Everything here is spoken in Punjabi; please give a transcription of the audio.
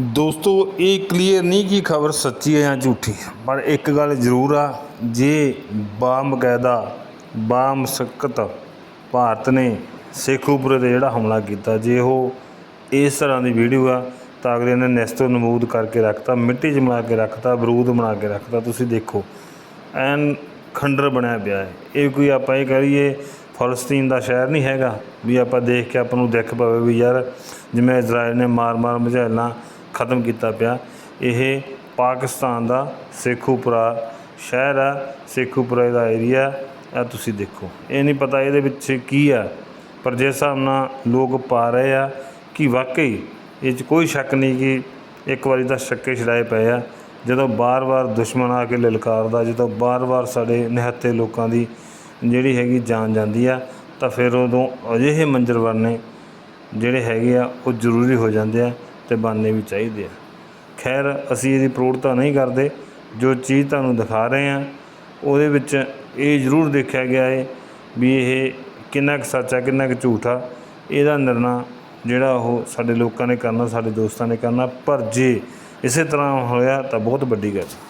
ਦੋਸਤੋ, ਇਹ ਕਲੀਅਰ ਨਹੀਂ ਕਿ ਖਬਰ ਸੱਚੀ ਹੈ ਜਾਂ ਝੂਠੀ, ਪਰ ਇੱਕ ਗੱਲ ਜ਼ਰੂਰ ਆ, ਜੇ ਬਾਮਕਾਇਦਾ ਬਾਮਸਕਤ ਭਾਰਤ ਨੇ ਸਿੱਖ ਸੇਖੂਪੁਰੇ ਤੇ ਜਿਹੜਾ ਹਮਲਾ ਕੀਤਾ, ਜੇ ਉਹ ਇਸ ਤਰ੍ਹਾਂ ਦੀ ਵੀਡੀਓ ਆ, ਤਾਂ ਅਗਲੇ ਨੇ ਨੈਸਤੋ ਨਮੂਦ ਕਰਕੇ ਰੱਖਤਾ, ਮਿੱਟੀ 'ਚ ਮਿਲਾ ਕੇ ਰੱਖਤਾ, ਬਰੂਦ ਬਣਾ ਕੇ ਰੱਖਤਾ, ਤੁਸੀਂ ਦੇਖੋ। ਐਨ ਖੰਡਰ ਬਣਿਆ ਪਿਆ ਹੈ। ਇਹ ਕੋਈ ਆਪਾਂ ਇਹ ਕਰੀਏ ਫਲਸਤੀਨ ਦਾ ਸ਼ਹਿਰ ਨਹੀਂ ਹੈਗਾ, ਵੀ ਆਪਾਂ ਦੇਖ ਕੇ ਆਪਾਂ ਨੂੰ ਦਿੱਖ ਪਵੇ ਵੀ ਯਾਰ, ਜਿਵੇਂ ਇਜ਼ਰਾਈਲ ਨੇ ਮਾਰ-ਮਾਰ ਮਝੈਲਾਂ ਖਤਮ ਕੀਤਾ ਪਿਆ। ਇਹ ਪਾਕਿਸਤਾਨ ਦਾ ਸੇਖੂਪੁਰਾ ਸ਼ਹਿਰ ਆ ਸੇਖੂਪੁਰਾ ਦਾ ਏਰੀਆ ਆ ਤੁਸੀਂ ਦੇਖੋ। ਇਹ ਨਹੀਂ ਪਤਾ ਇਹਦੇ ਵਿੱਚ ਕੀ ਆ ਪਰ ਜਿਸ ਹਿਸਾਬ ਨਾਲ ਲੋਕ ਪਾ ਰਹੇ ਆ ਕਿ ਵਾਕਈ ਇਹ 'ਚ ਕੋਈ ਸ਼ੱਕ ਨਹੀਂ ਕਿ ਇੱਕ ਵਾਰੀ ਤਾਂ ਸ਼ੱਕੇ ਛਡਾਏ ਪਏ ਆ। ਜਦੋਂ ਬਾਰ-ਬਾਰ ਦੁਸ਼ਮਣ ਆ ਕੇ ਲਲਕਾਰਦਾ, ਜਦੋਂ ਬਾਰ-ਬਾਰ ਸਾਡੇ ਨਿਹੱਥੇ ਲੋਕਾਂ ਦੀ ਜਿਹੜੀ ਹੈਗੀ ਜਾਨ ਜਾਂਦੀ ਆ, ਤਾਂ ਫਿਰ ਉਦੋਂ ਅਜਿਹੇ ਮੰਜ਼ਰ ਵਰਨੇ ਜਿਹੜੇ ਹੈਗੇ ਆ, ਉਹ ਜ਼ਰੂਰੀ ਹੋ ਜਾਂਦੇ ਆ। ਤੇ ਬਣਨੇ ਵੀ ਚਾਹੀਦੇ ਆ। ਖੈਰ, ਅਸੀਂ ਇਹਦੀ ਪ੍ਰੋੜਤਾ ਨਹੀਂ ਕਰਦੇ। ਜੋ ਚੀਜ਼ ਤੁਹਾਨੂੰ ਦਿਖਾ ਰਹੇ ਆ ਉਹਦੇ ਵਿੱਚ ਇਹ ਜ਼ਰੂਰ ਦੇਖਿਆ ਗਿਆ ਹੈ ਵੀ ਇਹ ਕਿੰਨਾ ਕੁ ਸੱਚ ਆ, ਕਿੰਨਾ ਕੁ ਝੂਠ ਆ। ਇਹਦਾ ਨਿਰਣਾ ਜਿਹੜਾ ਉਹ ਸਾਡੇ ਲੋਕਾਂ ਨੇ ਕਰਨਾ, ਸਾਡੇ ਦੋਸਤਾਂ ਨੇ ਕਰਨਾ। ਪਰ ਜੇ ਇਸੇ ਤਰ੍ਹਾਂ ਹੋਇਆ ਤਾਂ ਬਹੁਤ ਵੱਡੀ ਗੱਲ